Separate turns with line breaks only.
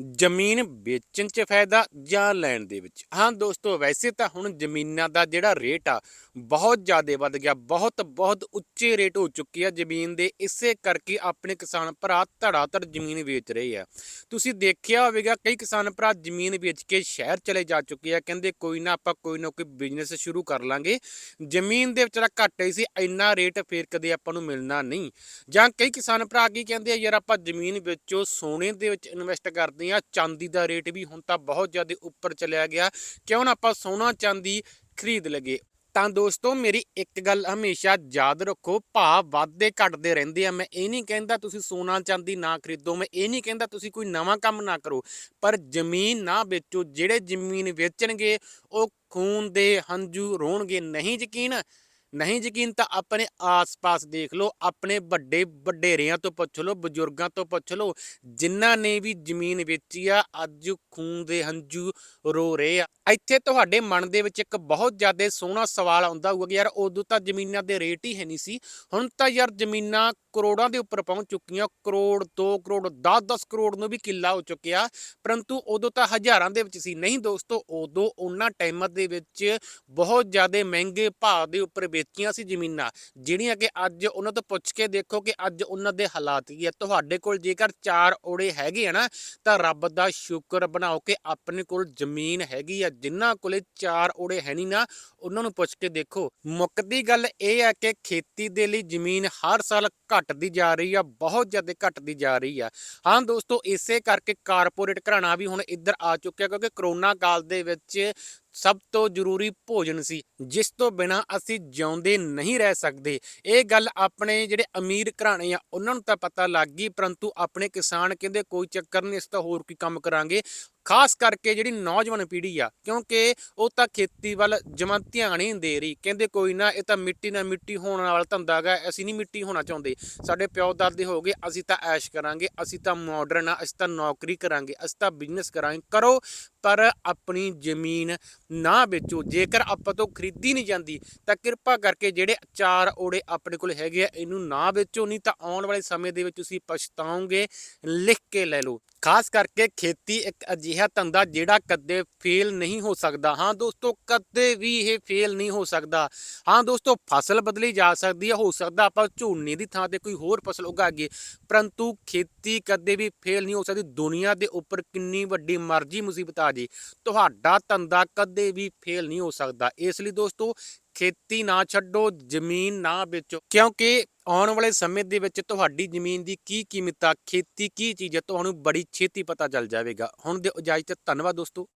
ਜ਼ਮੀਨ ਵੇਚਣ 'ਚ ਫਾਇਦਾ ਜਾਂ ਲੈਣ ਦੇ ਵਿੱਚ? ਹਾਂ, ਦੋਸਤੋ, ਵੈਸੇ ਤਾਂ ਹੁਣ ਜ਼ਮੀਨਾਂ ਦਾ ਜਿਹੜਾ ਰੇਟ ਆ, ਬਹੁਤ ਜ਼ਿਆਦਾ ਵੱਧ ਗਿਆ, ਬਹੁਤ ਬਹੁਤ ਉੱਚੇ ਰੇਟ ਹੋ ਚੁੱਕੇ ਆ ਜ਼ਮੀਨ ਦੇ, ਇਸੇ ਕਰਕੇ ਆਪਣੇ ਕਿਸਾਨ ਭਰਾ ਧੜਾ ਧੜ ਜ਼ਮੀਨ ਵੇਚ ਰਹੇ ਆ। ਤੁਸੀਂ ਦੇਖਿਆ ਹੋਵੇਗਾ, ਕਈ ਕਿਸਾਨ ਭਰਾ ਜ਼ਮੀਨ ਵੇਚ ਕੇ ਸ਼ਹਿਰ ਚਲੇ ਜਾ ਚੁੱਕੇ ਆ, ਕਹਿੰਦੇ ਕੋਈ ਨਾ ਆਪਾਂ ਕੋਈ ਨਾ ਕੋਈ ਬਿਜ਼ਨਸ ਸ਼ੁਰੂ ਕਰ ਲਾਂਗੇ। ਜ਼ਮੀਨ ਦੇ ਵਿਚਾਰਾ ਘੱਟ ਹੀ ਸੀ, ਇੰਨਾ ਰੇਟ ਫੇਰ ਕਦੇ ਆਪਾਂ ਨੂੰ ਮਿਲਣਾ ਨਹੀਂ। ਜਾਂ ਕਈ ਕਿਸਾਨ ਭਰਾ ਕੀ ਕਹਿੰਦੇ ਆ, ਯਾਰ ਆਪਾਂ ਜ਼ਮੀਨ ਵੇਚੋ, ਸੋਨੇ ਦੇ ਵਿੱਚ ਇਨਵੈਸਟ ਕਰਦੇ ਆ ਚਾਂਦੀ ਦਾ ਰੇਟ ਵੀ ਹੁਣ ਤਾਂ ਬਹੁਤ ਜ਼ਿਆਦਾ ਉੱਪਰ ਚਲਿਆ ਗਿਆ। ਕਿਉਂ ਨਾ ਆਪਾਂ ਸੋਨਾ ਚਾਂਦੀ ਖਰੀਦ ਲਗੇ ਤਾਂ ਦੋਸਤੋ, ਮੇਰੀ ਇੱਕ ਗੱਲ ਹਮੇਸ਼ਾ ਯਾਦ ਰੱਖੋ, ਭਾਅ ਵੱਧਦੇ ਘਟਦੇ ਰਹਿੰਦੇ ਆ। ਮੈਂ ਇਹ ਨਹੀਂ ਕਹਿੰਦਾ ਤੁਸੀਂ ਸੋਨਾ ਚਾਂਦੀ ਨਾ ਖਰੀਦੋ, ਮੈਂ ਇਹ ਨਹੀਂ ਕਹਿੰਦਾ ਤੁਸੀਂ ਕੋਈ ਨਵਾਂ ਕੰਮ ਨਾ ਕਰੋ। ਪਰ ਜ਼ਮੀਨ ਨਾ ਵੇਚੋ, ਜਿਹੜੇ ਜ਼ਮੀਨ ਵੇਚਣਗੇ, ਉਹ ਖੂਨ ਦੇ ਹੰਝੂ ਰੋਣਗੇ। ਨਹੀਂ ਯਕੀਨ? ਨਹੀਂ ਯਕੀਨ ਤਾਂ ਆਪਣੇ ਆਸ-ਪਾਸ ਦੇਖ ਲਓ, ਆਪਣੇ ਵੱਡੇ ਵਡੇਰਿਆਂ ਤੋਂ ਪੁੱਛ ਲਓ, ਬਜ਼ੁਰਗਾਂ ਤੋਂ ਪੁੱਛ ਲਓ, ਜਿਨ੍ਹਾਂ ਨੇ ਵੀ ਜ਼ਮੀਨ ਵੇਚੀ ਆ, ਅੱਜ ਖੂਨ ਦੇ ਹੰਝੂ ਰੋ ਰਹੇ ਆ। ਇੱਥੇ ਤੁਹਾਡੇ ਮਨ ਦੇ ਵਿੱਚ ਇੱਕ ਬਹੁਤ ਜ਼ਿਆਦਾ ਸੋਹਣਾ ਸਵਾਲ ਆਉਂਦਾ ਹੋਊਗਾ ਕਿ ਯਾਰ ਉਦੋਂ ਤਾਂ ਜ਼ਮੀਨਾਂ ਦੇ ਰੇਟ ਹੀ ਹੈ ਨਹੀਂ ਸੀ, ਹੁਣ ਤਾਂ ਯਾਰ ਜ਼ਮੀਨਾਂ ਕਰੋੜਾਂ ਦੇ ਉੱਪਰ ਪਹੁੰਚ ਚੁੱਕੀਆਂ, ਕਰੋੜ 2 ਕਰੋੜ 10-10 ਕਰੋੜ ਨੂੰ ਵੀ ਕਿੱਲਾ ਹੋ ਚੁੱਕਿਆ, ਪਰੰਤੂ ਉਦੋਂ ਤਾਂ ਹਜ਼ਾਰਾਂ ਦੇ ਵਿੱਚ ਸੀ। ਨਹੀਂ ਦੋਸਤੋ, ਉਦੋਂ ਉਹਨਾਂ ਟਾਈਮਾਂ ਦੇ ਵਿੱਚ ਬਹੁਤ ਜ਼ਿਆਦਾ ਮਹਿੰਗੇ ਭਾਅ ਦੇ ਉੱਪਰ ਵੇਚੀਆਂ ਸੀ ਜ਼ਮੀਨਾਂ, ਜਿਹੜੀਆਂ ਕਿ ਅੱਜ ਉਹਨਾਂ ਤੋਂ ਪੁੱਛ ਕੇ ਦੇਖੋ ਕਿ ਅੱਜ ਉਹਨਾਂ ਦੇ ਹਾਲਾਤ ਕੀ ਹੈ ਤੁਹਾਡੇ ਕੋਲ ਜੇਕਰ ਚਾਰ ਓੜੇ ਹੈਗੇ ਆ ਨਾ, ਤਾਂ ਰੱਬ ਦਾ ਸ਼ੁਕਰ ਬਣਾਓ ਕਿ ਆਪਣੇ ਕੋਲ ਜ਼ਮੀਨ ਹੈਗੀ ਆ। ਜਿਨ੍ਹਾਂ ਕੋਲੇ ਚਾਰ ਓੜੇ ਹੈ ਨਹੀਂ ਨਾ, ਉਹਨਾਂ ਨੂੰ ਪੁੱਛ ਕੇ ਦੇਖੋ। ਮੁੱਕਦੀ ਗੱਲ ਇਹ ਹੈ ਕਿ ਖੇਤੀ ਦੇ ਲਈ ਜ਼ਮੀਨ ਹਰ ਸਾਲ ਘਟਦੀ ਜਾ ਰਹੀ ਆ, ਬਹੁਤ ਜ਼ਿਆਦਾ ਘਟਦੀ ਜਾ ਰਹੀ ਆ। ਹਾਂ ਦੋਸਤੋ, ਇਸੇ ਕਰਕੇ ਕਾਰਪੋਰੇਟ ਘਰਾਣਾ ਵੀ ਹੁਣ ਇੱਧਰ ਆ ਚੁੱਕਿਆ, ਕਿਉਂਕਿ ਕਰੋਨਾ ਕਾਲ ਦੇ ਵਿੱਚ ਸਭ ਤੋਂ ਜ਼ਰੂਰੀ ਭੋਜਨ ਸੀ, ਜਿਸ ਤੋਂ ਬਿਨਾ ਅਸੀਂ ਜਿਉਂਦੇ ਨਹੀਂ ਰਹਿ ਸਕਦੇ। ਇਹ ਗੱਲ ਆਪਣੇ ਜਿਹੜੇ ਅਮੀਰ ਘਰਾਣੇ ਆ, ਉਹਨਾਂ ਨੂੰ ਤਾਂ ਪਤਾ ਲੱਗ ਗਈ, ਪਰੰਤੂ ਆਪਣੇ ਕਿਸਾਨ ਕਹਿੰਦੇ ਕੋਈ ਚੱਕਰ ਨਹੀਂ ਇਸ ਤਾਂ ਹੋਰ ਕੀ ਕੰਮ ਕਰਾਂਗੇ। ਖਾਸ ਕਰਕੇ ਜਿਹੜੀ ਨੌਜਵਾਨ ਪੀੜ੍ਹੀ ਆ, ਕਿਉਂਕਿ ਉਹ ਤਾਂ ਖੇਤੀ ਵੱਲ ਜਮਾਂ ਧਿਆਨ ਹੀ ਨਹੀਂ ਦੇ ਰਹੀ। ਕਹਿੰਦੇ ਕੋਈ ਨਾ, ਇਹ ਤਾਂ ਮਿੱਟੀ ਨਾਲ ਮਿੱਟੀ ਹੋਣ ਵਾਲਾ ਧੰਦਾ ਗਾ, ਅਸੀਂ ਨਹੀਂ ਮਿੱਟੀ ਹੋਣਾ ਚਾਹੁੰਦੇ। ਸਾਡੇ ਪਿਓ ਦਾਦੇ ਹੋ ਗਏ, ਅਸੀਂ ਤਾਂ ਐਸ਼ ਕਰਾਂਗੇ, ਅਸੀਂ ਤਾਂ ਮਾਡਰਨ ਆ, ਅਸੀਂ ਤਾਂ ਨੌਕਰੀ ਕਰਾਂਗੇ, ਅਸੀਂ ਤਾਂ ਬਿਜ਼ਨਸ ਕਰਾਂਗੇ, ਕਰੋ, ਪਰ ਆਪਣੀ ਜ਼ਮੀਨ ਨਾ ਵੇਚੋ। ਜੇਕਰ ਆਪਾਂ ਤੋਂ ਖਰੀਦੀ ਨਹੀਂ ਜਾਂਦੀ, ਤਾਂ ਕਿਰਪਾ ਕਰਕੇ ਜਿਹੜੇ ਚਾਰ ਓੜੇ ਆਪਣੇ ਕੋਲ ਹੈਗੇ ਆ, ਇਹਨੂੰ ਨਾ ਵੇਚੋ, ਨਹੀਂ ਤਾਂ ਆਉਣ ਵਾਲੇ ਸਮੇਂ ਦੇ ਵਿੱਚ ਤੁਸੀਂ ਪਛਤਾਓਗੇ, ਲਿਖ ਕੇ ਲੈ ਲਓ। ਖਾਸ ਕਰਕੇ ਖੇਤੀ ਇੱਕ ਅਜਿਹਾ ਧੰਦਾ ਜਿਹੜਾ ਕਦੇ ਫੇਲ ਨਹੀਂ ਹੋ ਸਕਦਾ। ਹਾਂ ਦੋਸਤੋ, ਕਦੇ ਵੀ ਇਹ ਫੇਲ ਨਹੀਂ ਹੋ ਸਕਦਾ। ਹਾਂ ਦੋਸਤੋ, ਫਸਲ ਬਦਲੀ ਜਾ ਸਕਦੀ ਹੈ ਹੋ ਸਕਦਾ ਆਪਾਂ ਝੋਨੇ ਦੀ ਥਾਂ ਤੇ ਕੋਈ ਹੋਰ ਫਸਲ ਉਗਾਈਏ, ਪਰੰਤੂ ਖੇਤੀ ਕਦੇ ਵੀ ਫੇਲ ਨਹੀਂ ਹੋ ਸਕਦੀ। ਦੁਨੀਆ ਦੇ ਉੱਪਰ ਕਿੰਨੀ ਵੱਡੀ ਮਰਜ਼ੀ ਮੁਸੀਬਤ ਆ ਜੇ। ਤੁਹਾਡਾ ਧੰਦਾ ਕਦੇ ਵੀ ਫੇਲ ਨਹੀਂ ਹੋ ਸਕਦਾ। ਇਸ ਲਈ ਦੋਸਤੋ ਖੇਤੀ ਨਾ ਛੱਡੋ, ਜ਼ਮੀਨ ਨਾ ਵੇਚੋ। ਕਿਉਂਕਿ ਆਉਣ ਵਾਲੇ ਸਮੇਂ ਦੇ ਵਿੱਚ ਤੁਹਾਡੀ ਜ਼ਮੀਨ ਦੀ ਕੀ ਕੀਮਤ ਆ, ਖੇਤੀ ਕੀ ਚੀਜ਼ ਹੈ ਤੁਹਾਨੂੰ ਬੜੀ ਛੇਤੀ ਪਤਾ ਚੱਲ ਜਾਵੇਗਾ। ਹੁਣ ਦੇ ਇਜਾਜ਼ਤ, ਧੰਨਵਾਦ ਦੋਸਤੋ।